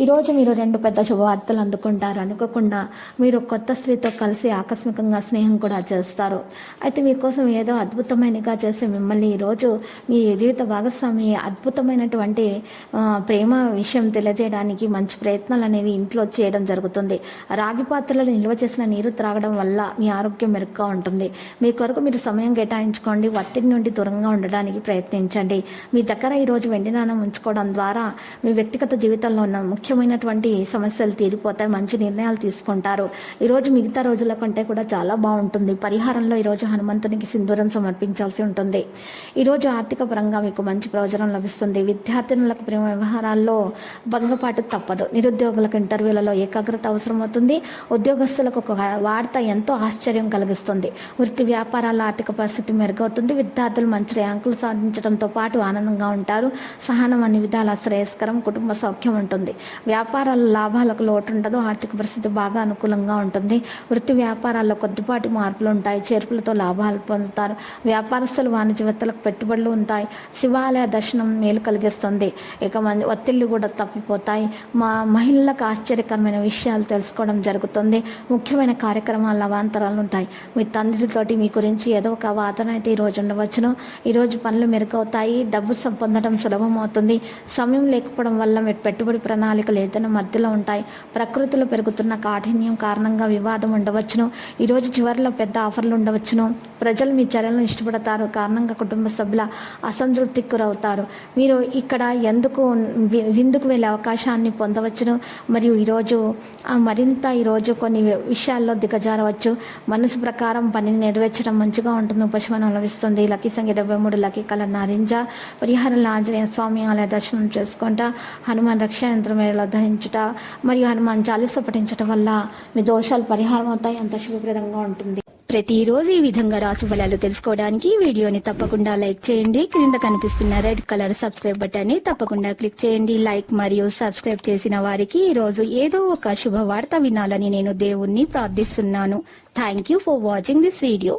ఈరోజు మీరు రెండు పెద్ద శుభవార్తలు అందుకుంటారు. అనుకోకుండా మీరు కొత్త స్త్రీతో కలిసి ఆకస్మికంగా స్నేహం కూడా చేస్తారు. అయితే మీకోసం ఏదో అద్భుతమైనగా చేసి మిమ్మల్ని ఈరోజు మీ జీవిత భాగస్వామి అద్భుతమైనటువంటి ప్రేమ విషయం తెలియజేయడానికి మంచి ప్రయత్నాలు అనేవి ఇంట్లో చేయడం జరుగుతుంది. రాగి పాత్రలో నిల్వ చేసిన నీరు త్రాగడం వల్ల మీ ఆరోగ్యం మెరుగ్గా ఉంటుంది. మీ కొరకు మీరు సమయం కేటాయించుకోండి. ఒత్తిడి నుండి దూరంగా ఉండడానికి ప్రయత్నించండి. మీ దగ్గర ఈరోజు వెండి నాణం ఉంచుకోవడం ద్వారా మీ వ్యక్తిగత జీవితంలో ఉన్న ముఖ్యమైనటువంటి సమస్యలు తీరిపోతాయి మంచి నిర్ణయాలు తీసుకుంటారు. ఈరోజు మిగతా రోజుల కంటే కూడా చాలా బాగుంటుంది. పరిహారంలో ఈరోజు హనుమంతునికి సింధూరం సమర్పించాల్సి ఉంటుంది. ఈరోజు ఆర్థిక పరంగా మీకు మంచి ప్రయోజనం లభిస్తుంది. విద్యార్థినులకు ప్రేమ వ్యవహారాల్లో భంగపాటు తప్పదు. నిరుద్యోగులకు ఇంటర్వ్యూలలో ఏకాగ్రత అవసరమవుతుంది. ఉద్యోగస్తులకు ఒక వార్త ఎంతో ఆశ్చర్యం కలిగిస్తుంది. వృత్తి వ్యాపారాల ఆర్థిక పరిస్థితి మెరుగవుతుంది. విద్యార్థులు మంచి ర్యాంకులు సాధించడంతో పాటు ఆనందంగా ఉంటారు. సహనం అన్ని విధాల శ్రేయస్కరం కుటుంబ సౌఖ్యం ఉంటుంది. వ్యాపారాల లాభాలకు లోటు ఉండదు ఆర్థిక పరిస్థితి బాగా అనుకూలంగా ఉంటుంది. వృత్తి వ్యాపారాల్లో కొద్దిపాటి మార్పులు ఉంటాయి చేర్పులతో లాభాలు పొందుతారు. వ్యాపారస్తులు వాణిజ్యవేత్తలకు పెట్టుబడులు ఉంటాయి. శివాలయ దర్శనం మేలు కలిగిస్తుంది. ఇక మంది ఒత్తిళ్ళు కూడా తప్పిపోతాయి. మా మహిళలకు ఆశ్చర్యకరమైన విషయాలు తెలుసుకోవడం జరుగుతుంది. ముఖ్యమైన కార్యక్రమాల అవాంతరాలు ఉంటాయి. మీ తండ్రితోటి మీ గురించి ఏదో ఒక వాదన అయితే ఈరోజు ఉండవచ్చును. ఈరోజు పనులు మెరుగవుతాయి. డబ్బు సం- పొందడం సులభం అవుతుంది సమయం లేకపోవడం వల్ల మీ పెట్టుబడి ప్రణాళిక ప్రణాళికలు ఏదైనా మధ్యలో ఉంటాయి. ప్రకృతిలో పెరుగుతున్న కాఠిన్యం కారణంగా వివాదం ఉండవచ్చును. ఈరోజు చివరిలో పెద్ద ఆఫర్లు ఉండవచ్చును. ప్రజలు మీ చర్యలను ఇష్టపడతారు. కారణంగా కుటుంబ సభ్యుల అసంతృప్తికి గురవుతారు. మీరు ఇక్కడ ఎందుకు విందుకు వెళ్ళే అవకాశాన్ని పొందవచ్చును? మరియు ఈరోజు మరింత ఈరోజు కొన్ని విషయాల్లో దిగజారవచ్చు. మనసు ప్రకారం పనిని నెరవేర్చడం మంచిగా ఉంటుంది. ఉపశమనం లభిస్తుంది. లక్కీ సంఖ్య డెబ్బై మూడు లక్కీ కల నారింజ. పరిహారంలో ఆంజనేయ స్వామి ఆలయ దర్శనం చేసుకుంటా. హనుమాన్ రక్షా యంత్రం మేడలో ధరించుట మరియు హనుమాన్ చాలీస పఠించటం వల్ల మీ దోషాలు పరిహారం అవుతాయి. అంత శుభప్రదంగా ఉంటుంది. ప్రతిరోజు ఈ విధంగా రాసు ఫలాలు తెలుసుకోవడానికి వీడియోని తప్పకుండా లైక్ చేయండి. క్రింద కనిపిస్తున్న రెడ్ కలర్ సబ్స్క్రైబ్ బటన్ని తప్పకుండా క్లిక్ చేయండి. లైక్ మరియు సబ్స్క్రైబ్ చేసిన వారికి ఈ రోజు ఏదో ఒక శుభవార్త వినాలని నేను దేవుణ్ణి ప్రార్థిస్తున్నాను. Thank you for watching this video